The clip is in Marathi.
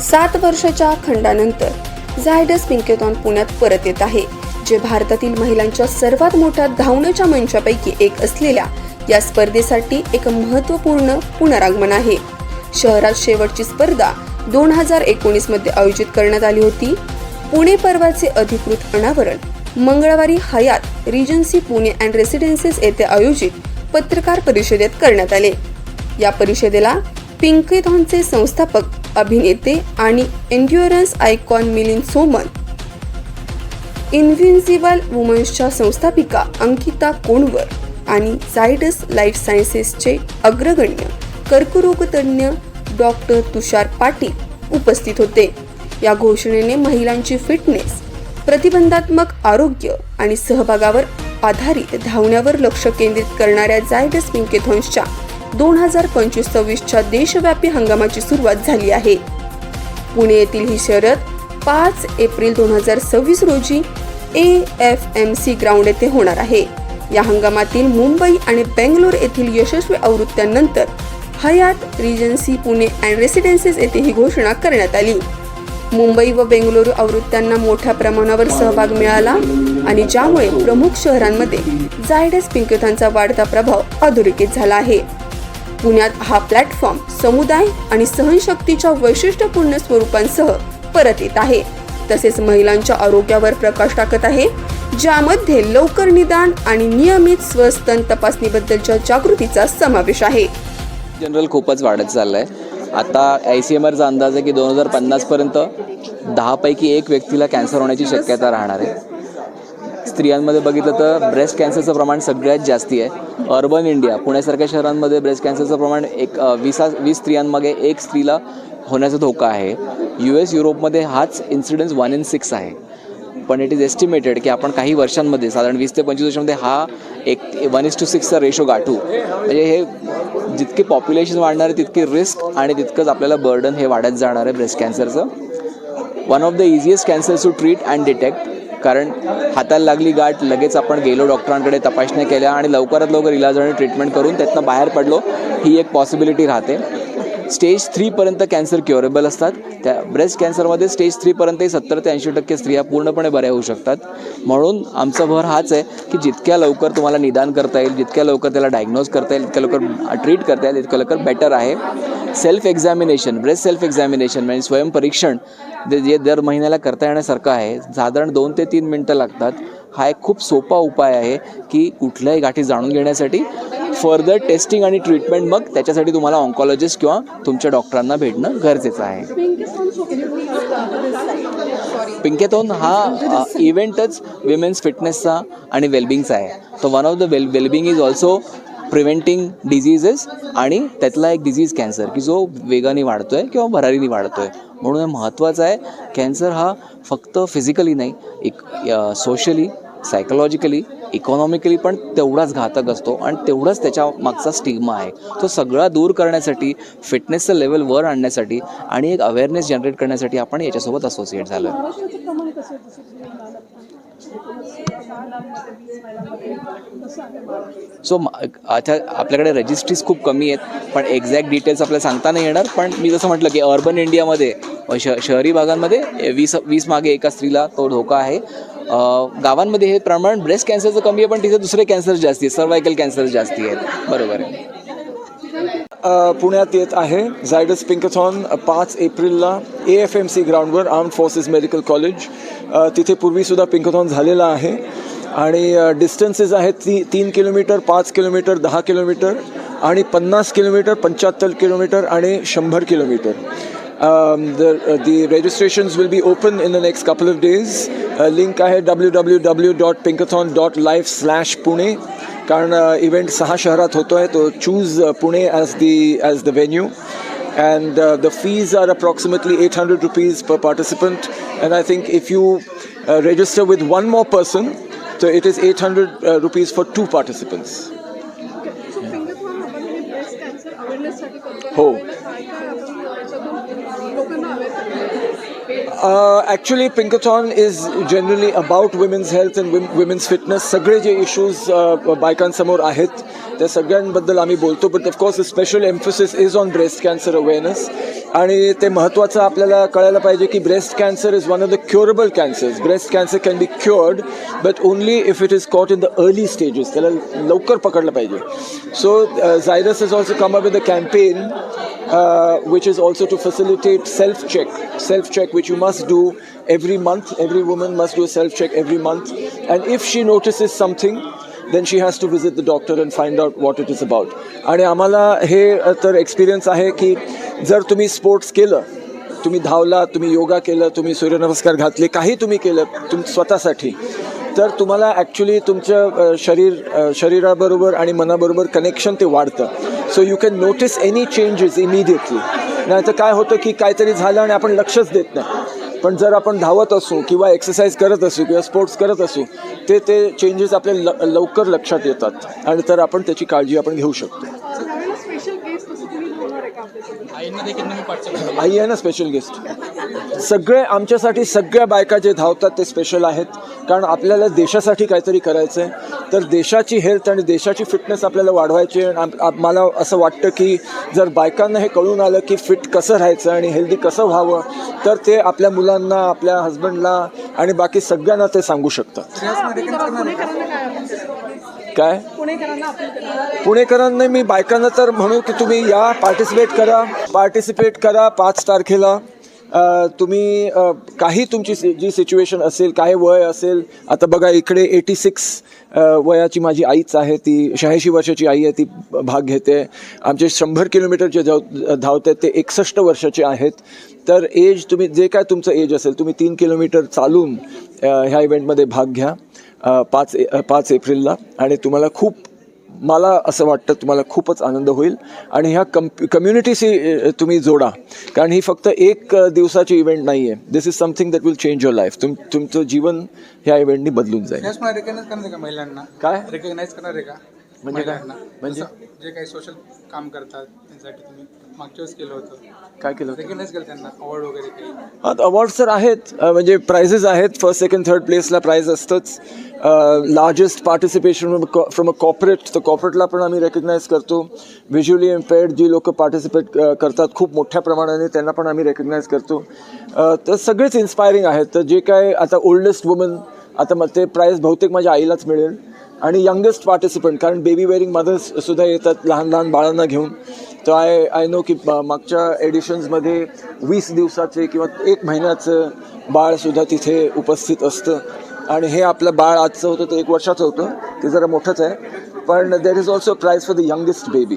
सात वर्षाच्या खंडानंतर झायडस पिंकेथॉन पुण्यात परत येत आहे जे भारतातील महिलांच्या सर्वात मोठ्या धावण्याच्या मंचापैकी एक असलेल्या या स्पर्धेसाठी एक महत्त्वपूर्ण पुनरागमन आहे. शहरात शेवटची स्पर्धा दोन हजार एकोणीसमध्ये आयोजित करण्यात आली होती. पुणे पर्वाचे अधिकृत अनावरण मंगळवारी Hyatt Regency Pune and residencies येथे आयोजित पत्रकार परिषदेत करण्यात आले. या परिषदेला पिंकेथॉनचे संस्थापक अभिनेते आणि endurance icon Milind Soman. Invincible वुमन्सच्या संस्थापिका अंकिता कोणवर आणि झायडस लाईफ सायन्सेसचे अग्रगण्य कर्करोगतज्ञ डॉक्टर तुषार पाटील उपस्थित होते. या घोषणेने महिलांची फिटनेस प्रतिबंधात्मक आरोग्य आणि सहभागावर आधारित धावण्यावर लक्ष केंद्रित करणाऱ्या झायडस पिंकेथॉन्सच्या दोन हजार पंचवीस सव्वीसच्या देशव्यापी हंगामाची सुरुवात झाली आहे. पुणे येथील ही शर्यत पाच एप्रिल दोन हजार सव्वीस रोजी A F M C ground येथे होणार आहे. या हंगामातील मुंबई आणि बेंगलोर येथील यशस्वी आवृत्त्यांनंतर Hyatt Regency Pune and residencies येथे ही घोषणा करण्यात आली. मुंबई व बेंगळुरू आवृत्त्यांना मोठ्या प्रमाणावर सहभाग मिळाला आणि ज्यामुळे प्रमुख शहरांमध्ये झायडस पिंकथांचा वाढता प्रभाव अधोरेखित झाला आहे. पुण्यात हा प्लॅटफॉर्म समुदाय आणि सहनशक्तीच्या वैशिष्ट्यपूर्ण स्वरूपांसह परत येत आहे. तसेच महिलांच्या आरोग्यावर प्रकाश टाकत आहे ज्यामध्ये लवकर निदान आणि नियमित स्वस्तन तपासणीबद्दलच्या जागृतीचा समावेश आहे. जनरल खूपच वाढत चाललं आहे आता आय सी एम आरचा अंदाज आहे की दोन हजार पन्नासपर्यंत दहापैकी एक व्यक्तीला कॅन्सर होण्याची शक्यता राहणार आहे. स्त्रियांमध्ये बघितलं तर ब्रेस्ट कॅन्सरचं प्रमाण सगळ्यात जास्ती आहे. अर्बन इंडिया पुण्यासारख्या शहरांमध्ये ब्रेस्ट कॅन्सरचं प्रमाण एक वीसा वीस स्त्रियांमागे एक स्त्रीला होण्याचा धोका आहे. यू एस युरोपमध्ये हाच इन्सिडन्स वन इन सिक्स आहे. पण इट इज एस्टिमेटेड की आपण काही वर्षांमध्ये साधारण वीस ते पंचवीस वर्षांमध्ये हा एक वन इज टू सिक्सचा रेशो गाठू. म्हणजे हे जितके पॉप्युलेशन वाढणार आहे तितकी रिस्क आणि तितकंच आपल्याला बर्डन हे वाढत जाणार आहे breast कॅन्सरचं one of the easiest cancer to treat and detect कारण हाताला लागली गाठ लगेच आपण गेलो डॉक्टरांकडे तपासण्या केल्या आणि लवकरात लवकर इलाज आणि ट्रीटमेंट करून त्यातनं बाहेर पडलो ही एक पॉसिबिलिटी राहते. स्टेज थ्रीपर्यंत कॅन्सर क्युरेबल असतात. त्या ब्रेस्ट कॅन्सरमध्ये स्टेज थ्रीपर्यंतही सत्तर ते ऐंशी टक्के स्त्रिया पूर्णपणे बऱ्या होऊ शकतात. म्हणून आमचा भर हाच आहे की जितक्या लवकर तुम्हाला निदान करता येईल जितक्या लवकर त्याला डायग्नोज करता येईल तितक्या लवकर ट्रीट करता येईल तितक्या लवकर बेटर आहे. Self examination breast self examination म्हणजे स्वयंपरीक्षण जे जे दर महिन्याला करता येण्यासारखं आहे. साधारण दोन ते तीन मिनटं लागतात. हा एक खूप सोपा उपाय आहे की कुठल्याही गाठी जाणून घेण्यासाठी फर्दर टेस्टिंग आणि ट्रीटमेंट मग त्याच्यासाठी तुम्हाला ऑन्कॉलॉजिस्ट किंवा तुमच्या डॉक्टरांना भेटणं गरजेचं आहे. पिंकेथॉन हा इव्हेंटच विमेन्स फिटनेसचा आणि वेलबिंगचा आहे. तो one of the well wellbeing is also preventing diseases आणि त्यातला एक डिझीज कॅन्सर की जो वेगाने वाढतो आहे किंवा भरारीने वाढतो आहे म्हणून हे महत्त्वाचं आहे. कॅन्सर हा फक्त फिजिकली नाही एक सोशली सायकोलॉजिकली इकॉनॉमिकली पण तेवढाच घातक असतो आणि तेवढाच त्याच्या मागचा स्टिग्मा आहे. तो सगळा दूर करण्यासाठी फिटनेसचं लेवल वर आणण्यासाठी आणि एक अवेअरनेस जनरेट करण्यासाठी आपण याच्यासोबत असोसिएट झालो आहे सो आता आपल्याकडे रजिस्ट्रीज खूप कमी आहेत पण एक्झॅक्ट डिटेल्स आपल्याला सांगता नाही येणार. पण मी जसं म्हटलं की अर्बन इंडियामध्ये श शहरी भागांमध्ये वीस वीस मागे एका स्त्रीला तो धोका आहे. गावांमध्ये हे प्रमाण ब्रेस्ट कॅन्सरचं कमी आहे पण तिथे दुसरे कॅन्सर जास्ती आहेत सर्वायकल कॅन्सर जास्ती आहेत. बरोबर आहे. पुण्यात येत आहे. झायडस पिंकथॉन पाच एप्रिलला ए एफ एम सी ग्राउंडवर आर्म्ड फोर्सेस मेडिकल कॉलेज तिथे पूर्वीसुद्धा पिंकथॉन झालेला आहे. आणि डिस्टन्सेस आहेत ती तीन किलोमीटर पाच किलोमीटर दहा किलोमीटर आणि पन्नास किलोमीटर पंच्याहत्तर किलोमीटर आणि शंभर kilometre. The the registrations will be open in the next couple of days link आहे W W W dot Pinkathon dot life slash Pune कारण इव्हेंट सहा शहरात होतो आहे तो choose Pune as the as the venue and uh, the fees are approximately 800 rupees per participant and i think if you uh, register with one more person so it is 800 uh, rupees for two participants हो actually Pinkathon is generally about women's health and women's fitness सगळे जे इश्यूज बायकांसमोर आहेत त्या सगळ्यांबद्दल आम्ही बोलतो but of course special emphasis is on breast cancer awareness आणि ते महत्त्वाचं आपल्याला कळायला पाहिजे की breast cancer is one of the curable cancers breast cancer can be cured but only if it is caught in the early stages त्याला लवकर पकडलं पाहिजे so Zydus is also come up with a campaign uh, which is also to facilitate self check self check which you must do every month every woman must do a self check every month and if she notices something then she has to visit the doctor and find out what it is about आणि आम्हाला हे अ, तर एक्सपिरियन्स आहे की जर तुम्ही स्पोर्ट्स केलं तुम्ही धावला तुम्ही योगा केलं तुम्ही सूर्यनमस्कार घातले काही तुम्ही केलं तुम स्वतःसाठी तर तुम्हाला ॲक्च्युली तुमचं शरीर शरीराबरोबर आणि मनाबरोबर कनेक्शन ते वाढतं. So you can notice any changes immediately नाही तर काय होतं की काहीतरी झालं आणि आपण लक्षच देत नाही. पण जर आपण धावत असू किंवा एक्सरसाइज करत असू किंवा स्पोर्ट्स करत असू ते ते चेंजेस आपल्या ल लवकर लक्षात येतात. आणि तर आपण त्याची काळजी आपण घेऊ शकतो. आई आहे ना स्पेशल गेस्ट सगळे आमच्यासाठी सगळ्या बायका जे धावतात ते स्पेशल आहेत. कारण आपल्याला देशासाठी काहीतरी करायचं आहे तर देशाची हेल्थ आणि देशाची फिटनेस आपल्याला वाढवायची आणि मला असं वाटतं की जर बायकांना हे कळून आलं की फिट कसं राहायचं आणि हेल्दी कसं व्हावं तर ते आपल्या मुलांना आपल्या हजबंडला आणि बाकी सगळ्यांना ते सांगू शकतात. काय? पुणेकरांना मी बायकांना तर म्हणू की तुम्ही या पार्टिसिपेट करा. पार्टिसिपेट करा पाच तारखेला. तुम्ही काही तुमची सि- जी सिच्युएशन असेल काय वय असेल आता बघा इकडे एटी सिक्स वयाची माझी आईच आहे ती शहाऐंशी वर्षाची आई आहे ती भाग घेते. आमचे शंभर किलोमीटरचे धाव धावत आहेत ते एकसष्ट वर्षाचे आहेत. तर एज तुम्ही जे काय तुमचं एज असेल तुम्ही तीन किलोमीटर चालून ह्या इव्हेंटमध्ये भाग घ्या. पाच पाच एप्रिलला आणि तुम्हाला खूप मला असं वाटतं तुम्हाला खूपच आनंद होईल. आणि ह्या कम कम्युनिटीशी तुम्ही जोडा. कारण ही फक्त एक दिवसाची इव्हेंट नाही आहे this is something that will change your life तुम तुमचं जीवन ह्या इव्हेंटनी बदलून जाईल. काय? रेकग्नाइज करणार आहे का? म्हणजे काय? महिलांना म्हणजे? जसं जे काही सोशल काम करतात त्यांच्यासाठी तुम्ही मागच्या वेळेस केलं होतं. काय केलं रेकग्नाइज केलं त्यांना अवॉर्ड वगैरे काही? हा अवॉर्ड तर आहेत. अ, म्हणजे प्राइजेस आहेत. फर्स्ट सेकंड थर्ड प्लेसला प्राइज असतंच. Largest participation from a corporate तर कॉर्पोरेटला पण आम्ही रेकग्नाईज करतो. व्हिज्युअली इम्पेअर्ड जी लोक पार्टिसिपेट करतात खूप मोठ्या प्रमाणाने त्यांना पण आम्ही रेकग्नाईज करतो. अ, तर सगळेच इन्स्पायरिंग आहेत. तर जे काय आता ओल्डेस्ट वुमन आता मग ते प्राईज बहुतेक माझ्या आईलाच मिळेल. आणि यंगेस्ट पार्टिसिपंट कारण बेबी वेअरिंग मदर्स सुद्धा येतात लहान लहान बाळांना घेऊन. तर आय आय नो की मागच्या एडिशन्समध्ये वीस दिवसाचे किंवा एक महिन्याचं बाळसुद्धा तिथे उपस्थित असतं. आणि हे आपलं बाळ आजचं होतं ते एक वर्षाचं होतं. ते जरा मोठंच आहे. पण there is also prize for the youngest baby